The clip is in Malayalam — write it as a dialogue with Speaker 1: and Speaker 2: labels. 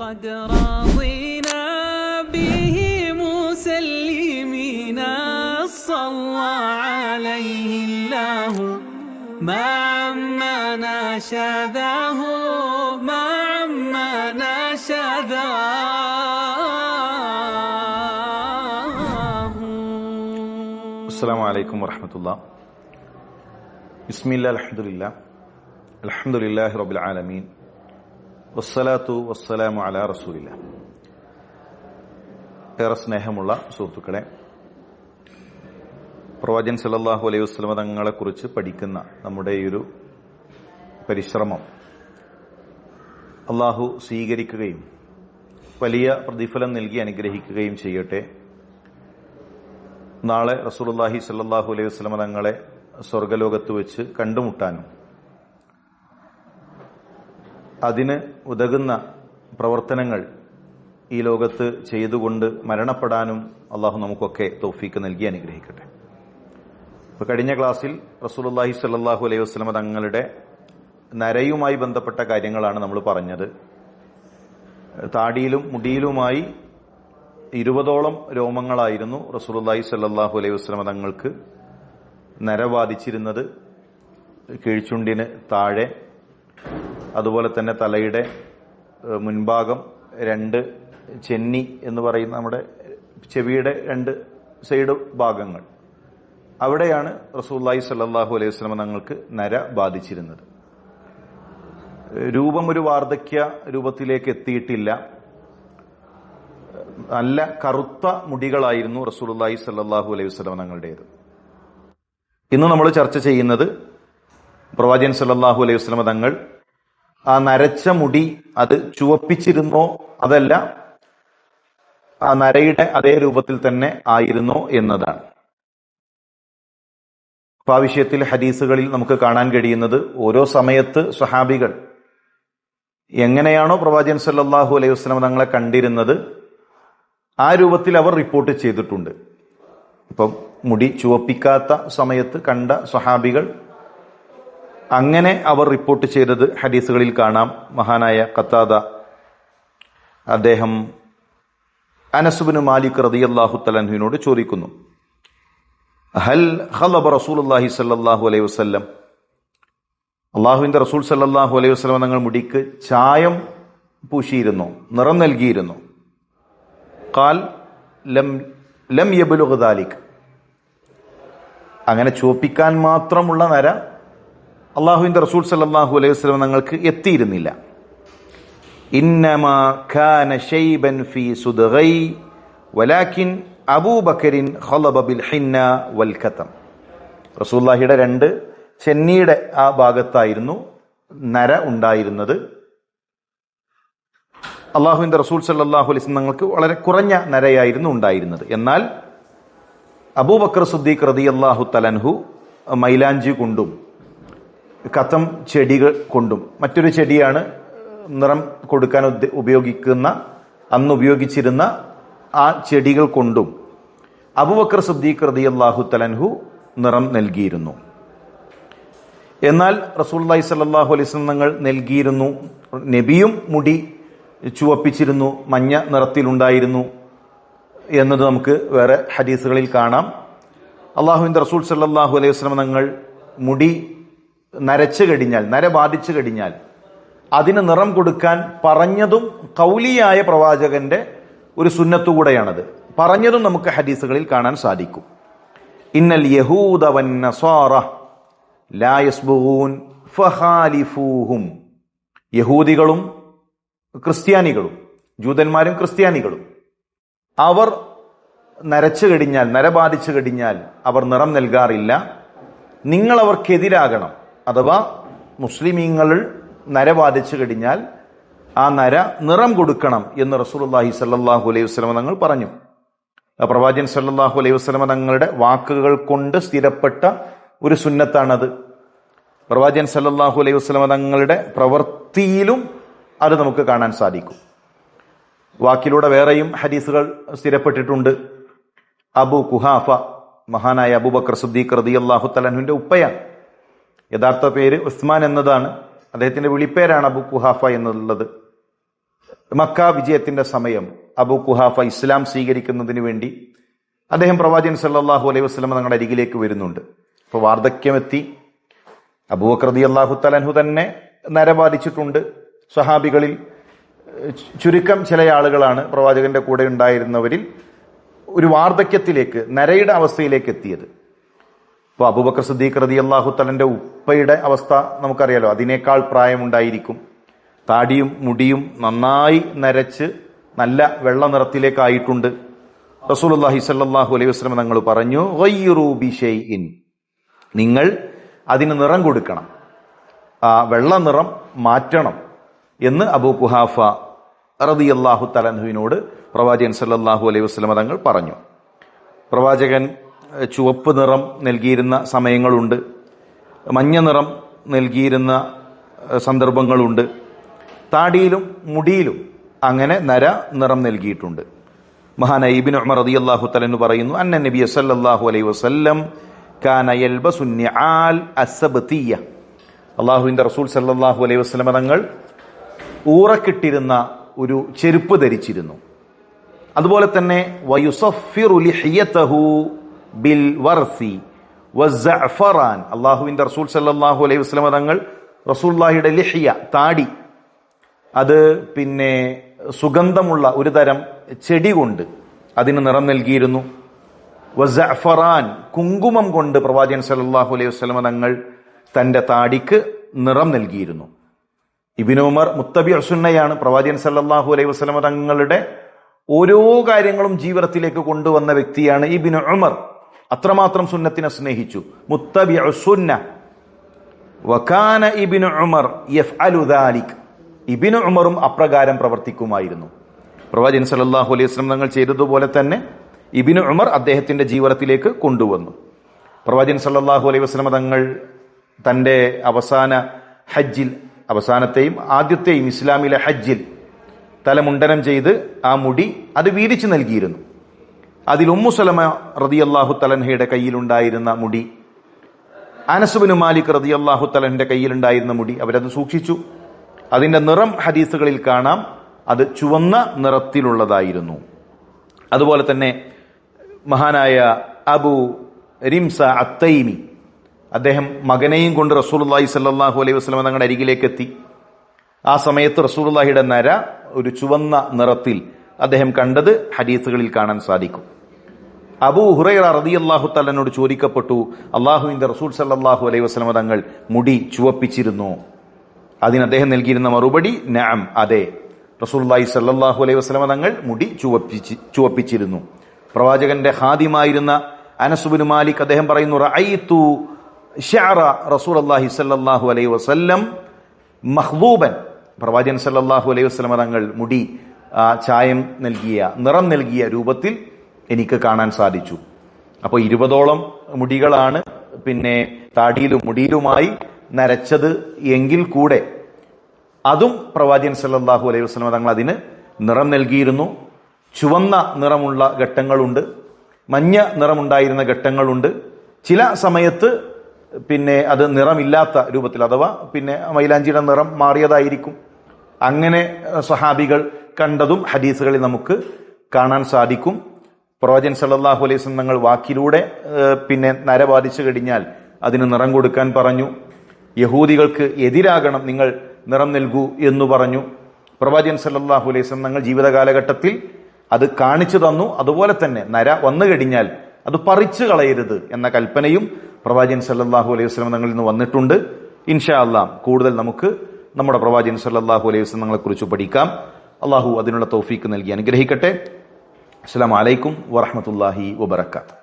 Speaker 1: قد رضينا به مسلمين. صلى عليه الله. ما عمنا شذاه ما عمنا شذاه
Speaker 2: السلام عليكم ورحمة الله. بسم الله الحمد لله. الحمد لله رب العالمين. വസ്സലാത്തു വസ്സലാമു അല റസൂലില്ല. ഏറെ സ്നേഹമുള്ള സുഹൃത്തുക്കളെ പ്രവാചൻ സല്ലാഹു അലൈഹി വസ്ലമ തങ്ങളെക്കുറിച്ച് പഠിക്കുന്ന നമ്മുടെ ഈ ഒരു പരിശ്രമം അള്ളാഹു സ്വീകരിക്കുകയും വലിയ പ്രതിഫലം നൽകി അനുഗ്രഹിക്കുകയും ചെയ്യട്ടെ. നാളെ റസൂലുള്ളാഹി സല്ലാഹു അലൈഹി വസല്ലമ തങ്ങളെ സ്വർഗലോകത്ത് വെച്ച് കണ്ടുമുട്ടാനും അതിന് ഉതകുന്ന പ്രവർത്തനങ്ങൾ ഈ ലോകത്ത് ചെയ്തുകൊണ്ട് മരണപ്പെടാനും അള്ളാഹു നമുക്കൊക്കെ തൗഫീക്ക് നൽകി അനുഗ്രഹിക്കട്ടെ. ഇപ്പൊ കഴിഞ്ഞ ക്ലാസ്സിൽ റസൂലുള്ളാഹി സല്ലാഹു അലൈഹി വസ്ലമ തങ്ങളുടെ നരയുമായി ബന്ധപ്പെട്ട കാര്യങ്ങളാണ് നമ്മൾ പറഞ്ഞത്. താടിയിലും മുടിയിലുമായി ഇരുപതോളം രോമങ്ങളായിരുന്നു റസൂലുള്ളാഹി സല്ലാഹു അലൈഹി വസ്ലമ തങ്ങൾക്ക് നര ബാധിച്ചിരുന്നത്. കീഴ്ചുണ്ടിന് താഴെ അതുപോലെ തന്നെ തലയുടെ മുൻഭാഗം രണ്ട് ചെന്നി എന്ന് പറയുന്ന നമ്മുടെ ചെവിയുടെ രണ്ട് സൈഡ് ഭാഗങ്ങൾ. അവിടെയാണ് റസൂലുള്ളാഹി സല്ലാഹു അലൈഹി വസ്ലമ തങ്ങൾക്ക് നര ബാധിച്ചിരുന്നത്. രൂപം ഒരു വാർദ്ധക്യ രൂപത്തിലേക്ക് എത്തിയിട്ടില്ല. നല്ല കറുത്ത മുടികളായിരുന്നു റസൂലുള്ളാഹി സല്ലാഹു അലൈഹി വസ്ലമ തങ്ങളുടേത്. ഇന്ന് നമ്മൾ ചർച്ച ചെയ്യുന്നത് പ്രവാചകൻ സല്ലാഹു അലൈഹി വസ്ലമ തങ്ങൾ ആ നരച്ച മുടി അത് ചുവപ്പിച്ചിരുന്നോ അതല്ല ആ നരയുടെ അതേ രൂപത്തിൽ തന്നെ ആയിരുന്നോ എന്നതാണ്. അപ്പൊ ആ വിഷയത്തിൽ ഹദീസുകളിൽ നമുക്ക് കാണാൻ കഴിയുന്നത് ഓരോ സമയത്ത് സ്വഹാബികൾ എങ്ങനെയാണോ പ്രവാചകൻ സല്ലാഹു അലൈഹി വസ്ലം തങ്ങളെ കണ്ടിരുന്നത് ആ രൂപത്തിൽ അവർ റിപ്പോർട്ട് ചെയ്തിട്ടുണ്ട്. ഇപ്പം മുടി ചുവപ്പിക്കാത്ത സമയത്ത് കണ്ട സ്വഹാബികൾ അങ്ങനെ അവർ റിപ്പോർട്ട് ചെയ്തത് ഹദീസുകളിൽ കാണാം. മഹാനായ കത്താദ അദ്ദേഹം അനസുബിന് മാലിക് റളിയല്ലാഹു തലഹുവിനോട് ചോദിക്കുന്നു. ഹൽ ഖലബ റസൂലുള്ളാഹി സല്ലാഹു അലൈഹി വസല്ലം? അള്ളാഹുവിന്റെ റസൂൽ സല്ലാഹു അലൈഹി വസ്ലം തങ്ങൾ മുടിക്ക് ചായം പൂശിയിരുന്നു നിറം നൽകിയിരുന്നു. കാൽ ലം ലം യബുലുഖ് ദാലിക്. അങ്ങനെ ചോപ്പിക്കാൻ മാത്രമുള്ള നര അള്ളാഹുവിന്റെ റസൂൽ സല്ലാഹു അലൈഹി വസ്ലം ഞങ്ങൾക്ക് എത്തിയിരുന്നില്ല. ഷൈബൻ ഫീ ബിൽ ഹിന്ന വൽ കതം. റസൂലുള്ളാഹിയുടെ രണ്ട് ചെന്നിയുടെ ആ ഭാഗത്തായിരുന്നു നര ഉണ്ടായിരുന്നത്. അള്ളാഹുവിന്റെ റസൂൽ സല്ലാഹു അലൈസ് നിങ്ങൾക്ക് വളരെ കുറഞ്ഞ നരയായിരുന്നു ഉണ്ടായിരുന്നത്. എന്നാൽ അബൂബക്കർ സുദ്ദീഖ് റതി അള്ളാഹു തലൻഹു മൈലാഞ്ചി കൊണ്ടും കത്തം ചെടികൾ കൊണ്ടും. മറ്റൊരു ചെടിയാണ് നിറം കൊടുക്കാൻ ഉപയോഗിക്കുന്ന അന്ന് ഉപയോഗിച്ചിരുന്ന ആ ചെടികൾ കൊണ്ടും. അബൂബക്കർ സുദ്ദീഖ് റതി അള്ളാഹു തലൻഹു നിറം നൽകിയിരുന്നു. എന്നാൽ റസൂല്ലായി സല്ലാഹു അലൈസ് തങ്ങൾ നൽകിയിരുന്നു. നബിയും മുടി ചുവപ്പിച്ചിരുന്നു മഞ്ഞ നിറത്തിലുണ്ടായിരുന്നു എന്നത് നമുക്ക് വേറെ ഹദീസുകളിൽ കാണാം. അള്ളാഹുവിന്റെ റസൂൽ സല്ലാഹു അലൈഹി വസ്ലം തങ്ങൾ മുടി നരച്ചു കഴിഞ്ഞാൽ നര ബാധിച്ചു കഴിഞ്ഞാൽ അതിന് നിറം കൊടുക്കാൻ പറഞ്ഞതും കൗലിയായ പ്രവാചകന്റെ ഒരു സുന്നത്തുകൂടെയാണത് പറഞ്ഞതും നമുക്ക് ഹദീസുകളിൽ കാണാൻ സാധിക്കും. ഇന്നൽ യഹൂദ വൻ ലാ യസ്ബുഗൂൻ ഫഹാലിഫൂഹും. യഹൂദികളും ക്രിസ്ത്യാനികളും ജൂതന്മാരും ക്രിസ്ത്യാനികളും. അവർ നരച്ചു കഴിഞ്ഞാൽ നരബാധിച്ചു കഴിഞ്ഞാൽ അവർ നിറം നൽകാറില്ല. നിങ്ങൾ അവർക്കെതിരാകണം അഥവാ മുസ്ലിമീങ്ങൾ നരബാധിച്ചു കഴിഞ്ഞാൽ ആ നര നിറം കൊടുക്കണം എന്ന് റസൂലുള്ളാഹി സല്ലാഹു അലൈഹി വസ്ലമ തങ്ങൾ പറഞ്ഞു. പ്രവാചകൻ സല്ലാഹു അലൈഹി വസ്ലമ തങ്ങളുടെ വാക്കുകൾ കൊണ്ട് സ്ഥിരപ്പെട്ട ഒരു സുന്നത്താണത്. പ്രവാചകൻ സല്ലാഹു അലൈഹി വസ്ലമ തങ്ങളുടെ പ്രവൃത്തിയിലും അത് നമുക്ക് കാണാൻ സാധിക്കും. വാക്കിലൂടെ വേറെയും ഹദീസുകൾ സ്ഥിരപ്പെട്ടിട്ടുണ്ട്. അബു കുഹാഫ മഹാനായ അബൂബക്കർ സുദ്ദീഖ് റതി അള്ളാഹു തലഹുവിന്റെ ഉപ്പയാണ്. യഥാർത്ഥ പേര് ഉസ്മാൻ എന്നതാണ്. അദ്ദേഹത്തിന്റെ വിളിപ്പേരാണ് അബു കുഹാഫ എന്നുള്ളത്. മക്ക വിജയത്തിന്റെ സമയം അബു കുഹാഫ ഇസ്ലാം സ്വീകരിക്കുന്നതിന് വേണ്ടി അദ്ദേഹം പ്രവാചകൻ സല്ലാഹു അലൈഹി വസ്ലം തങ്ങളുടെ അരികിലേക്ക് വരുന്നുണ്ട്. അപ്പോൾ വാർദ്ധക്യമെത്തി. അബൂബക്രതി അള്ളാഹു തലൻഹു തന്നെ നരബാധിച്ചിട്ടുണ്ട് സ്വഹാബികളിൽ ചുരുക്കം ചില ആളുകളാണ് പ്രവാചകന്റെ കൂടെ ഉണ്ടായിരുന്നവരിൽ ഒരു വാർദ്ധക്യത്തിലേക്ക് നരയുടെ അവസ്ഥയിലേക്ക് എത്തിയത്. ഇപ്പോൾ അബൂബക്കർ സിദ്ദീഖ് റതി അള്ളാഹു ഉപ്പയുടെ അവസ്ഥ നമുക്കറിയാലോ. അതിനേക്കാൾ പ്രായമുണ്ടായിരിക്കും. താടിയും മുടിയും നന്നായി നരച്ച് നല്ല വെള്ള നിറത്തിലേക്കായിട്ടുണ്ട്. റസൂലുള്ളാഹി സല്ലാഹു അലൈഹി വസ്ലം തങ്ങൾ പറഞ്ഞു ഇൻ ബിശൈഇൻ." നിങ്ങൾ അതിന് നിറം കൊടുക്കണം. ആ വെള്ള നിറം മാറ്റണം എന്ന് അബൂ കുഹാഫ റതി അള്ളാഹു തലഹുവിനോട് പ്രവാചകൻ സല്ലാഹു അലൈഹി വസല്ലം തങ്ങൾ പറഞ്ഞു. പ്രവാചകൻ ചുവപ്പ് നിറം നൽകിയിരുന്ന സമയങ്ങളുണ്ട്. മഞ്ഞ നിറം നൽകിയിരുന്ന സന്ദർഭങ്ങളുണ്ട്. താടിയിലും മുടിയിലും അങ്ങനെ നര നിറം നൽകിയിട്ടുണ്ട്. മഹാനായ ഇബ്നു ഉമർ റളിയല്ലാഹു തല എന്ന് പറയുന്നു അന്ന നബി സല്ലല്ലാഹു അലൈ വസല്ലം അള്ളാഹുവിന്റെ റസൂൽ സല്ലാഹു അലൈഹി വസല്ലം തങ്ങൾ ഊറക്കിട്ടിരുന്ന ഒരു ചെരുപ്പ് ധരിച്ചിരുന്നു. അതുപോലെ തന്നെ വയുസഫിറു ലിഹിയതഹു ബിൽ വർസി അള്ളാഹുവിന്റെ റസൂൽ സല്ലാഹു അലൈഹി വസ്ലമ തങ്ങൾ റസൂല്ലാഹിയുടെ ലിഹിയ താടി. അത് പിന്നെ സുഗന്ധമുള്ള ഒരു തരം ചെടി കൊണ്ട് അതിന് നിറം നൽകിയിരുന്നു. വസഫറാൻ കുങ്കുമം കൊണ്ട് പ്രവാചകൻ സല്ലല്ലാഹു അലൈഹി വസ്ലമ തങ്ങൾ തന്റെ താടിക്ക് നിറം നൽകിയിരുന്നു. ഇബിന് ഉമർ മുത്തബി അസുന്നയാണ് പ്രവാചകൻ സല്ലാഹു അലൈഹി വസ്ലമ തങ്ങളുടെ ഓരോ കാര്യങ്ങളും ജീവിതത്തിലേക്ക് കൊണ്ടുവന്ന വ്യക്തിയാണ് ഇബിന് ഉമർ. അത്രമാത്രം സുന്നത്തിനെ സ്നേഹിച്ചു. മുത്തബി സുന്ന. വക്കാന ഇബിന് ഉമർ യഫ്അലു ദാലിക്. ഇബിന് ഉമറും അപ്രകാരം പ്രവർത്തിക്കുമായിരുന്നു. പ്രവാചകൻ സല്ലല്ലാഹു അലൈഹി വസല്ലം തങ്ങൾ ചെയ്തതുപോലെ തന്നെ ഇബിന് ഉമർ അദ്ദേഹത്തിന്റെ ജീവിതത്തിലേക്ക് കൊണ്ടുവന്നു. പ്രവാചകൻ സല്ലല്ലാഹു അലൈഹി വസല്ലം തങ്ങൾ തന്റെ അവസാന ഹജ്ജിൽ അവസാനത്തെയും ആദ്യത്തെയും ഇസ്ലാമിലെ ഹജ്ജിൽ തലമുണ്ടനം ചെയ്ത് ആ മുടി അത് വീതിച്ചു നൽകിയിരുന്നു. അതിൽ ഉമ്മു സലമ അള്ളാഹു തലൻഹയുടെ കയ്യിലുണ്ടായിരുന്ന മുടി അനസുബിന് മാലിക് റതി അള്ളാഹു തലന്റെ കയ്യിലുണ്ടായിരുന്ന മുടി അവരത് സൂക്ഷിച്ചു. അതിന്റെ നിറം ഹദീസുകളിൽ കാണാം. അത് ചുവന്ന നിറത്തിലുള്ളതായിരുന്നു. അതുപോലെ തന്നെ മഹാനായ അബു റിംസ അത്തൈമി അദ്ദേഹം മകനെയും കൊണ്ട് റസൂലുള്ളാഹി സല്ലാഹു അലൈഹി വസല്ലം തങ്ങളുടെ അരികിലേക്ക് എത്തി. ആ സമയത്ത് റസൂലുള്ളാഹിയുടെ നര ഒരു ചുവന്ന നിറത്തിൽ അദ്ദേഹം കണ്ടത് ഹദീസുകളിൽ കാണാൻ സാധിക്കും. അബൂ ഹുറൈറ അള്ളാഹു തല്ലനോട് ചോദിക്കപ്പെട്ടു അള്ളാഹുവിന്റെ റസൂൽ സല്ലാഹു അലൈഹി വസ്ലമ തങ്ങൾ മുടി ചുവപ്പിച്ചിരുന്നു. അതിന് അദ്ദേഹം നൽകിയിരുന്ന മറുപടി നാം അതെ. റസൂലുള്ളാഹി സല്ലാഹു അലൈഹി വസ്ലമ തങ്ങൾ മുടി ചുവപ്പിച്ച് ചുവപ്പിച്ചിരുന്നു. പ്രവാചകന്റെ ഹാദിമായിരുന്ന അനസുബിന് മാലിക് അദ്ദേഹം പറയുന്നു റഅയ്തു റസൂൽ റസൂലുള്ളാഹി സല്ലല്ലാഹു അലൈഹി വസല്ലം മഹ്ബൂബൻ പ്രവാചകൻ സല്ലാഹു അലൈഹി വസ്ലമ തങ്ങൾ മുടി ചായം നൽകിയ നിറം നൽകിയ രൂപത്തിൽ എനിക്ക് കാണാൻ സാധിച്ചു. അപ്പോൾ ഇരുപതോളം മുടികളാണ് പിന്നെ താടിയിലും മുടിയിലുമായി നരച്ചത് എങ്കിൽ കൂടെ അതും പ്രവാചകൻ സല്ലാഹു അലൈഹി വസല്ലം തങ്ങൾ അതിന് നിറം നൽകിയിരുന്നു. ചുവന്ന നിറമുള്ള ഘട്ടങ്ങളുണ്ട്. മഞ്ഞ നിറമുണ്ടായിരുന്ന ഘട്ടങ്ങളുണ്ട്. ചില സമയത്ത് പിന്നെ അത് നിറമില്ലാത്ത രൂപത്തിൽ അഥവാ പിന്നെ മൈലാഞ്ചിയുടെ നിറം മാറിയതായിരിക്കും. അങ്ങനെ സഹാബികൾ കണ്ടതും ഹദീസുകളിൽ നമുക്ക് കാണാൻ സാധിക്കും. പ്രവാചകൻ സല്ലാഹു അലൈഹി തങ്ങൾ വാക്കിലൂടെ പിന്നെ നര ബാധിച്ചു കഴിഞ്ഞാൽ അതിന് നിറം കൊടുക്കാൻ പറഞ്ഞു. യഹൂദികൾക്ക് എതിരാകണം നിങ്ങൾ നിറം നൽകൂ എന്ന് പറഞ്ഞു. പ്രവാചകൻ സല്ലാഹു അലൈഹി തങ്ങൾ ജീവിത കാലഘട്ടത്തിൽ അത് കാണിച്ചു തന്നു. അതുപോലെ തന്നെ നര വന്നു കഴിഞ്ഞാൽ അത് പറിച്ചു കളയരുത് എന്ന കൽപ്പനയും പ്രവാചൻ സല്ലാഹു അലൈഹി വസ്ലം തങ്ങളിൽ നിന്ന് വന്നിട്ടുണ്ട്. ഇൻഷാ അല്ലാം കൂടുതൽ നമുക്ക് നമ്മുടെ പ്രവാചൻ സല്ലാഹു അലൈഹി വസ്ലം തങ്ങളെ കുറിച്ച് പഠിക്കാം. അള്ളാഹു അതിനുള്ള തൗഫീക്ക് നൽകി അനുഗ്രഹിക്കട്ടെ. അസ്സലാമു അലൈക്കും വറഹ്മത്തുള്ളാഹി വബറകാതുഹു.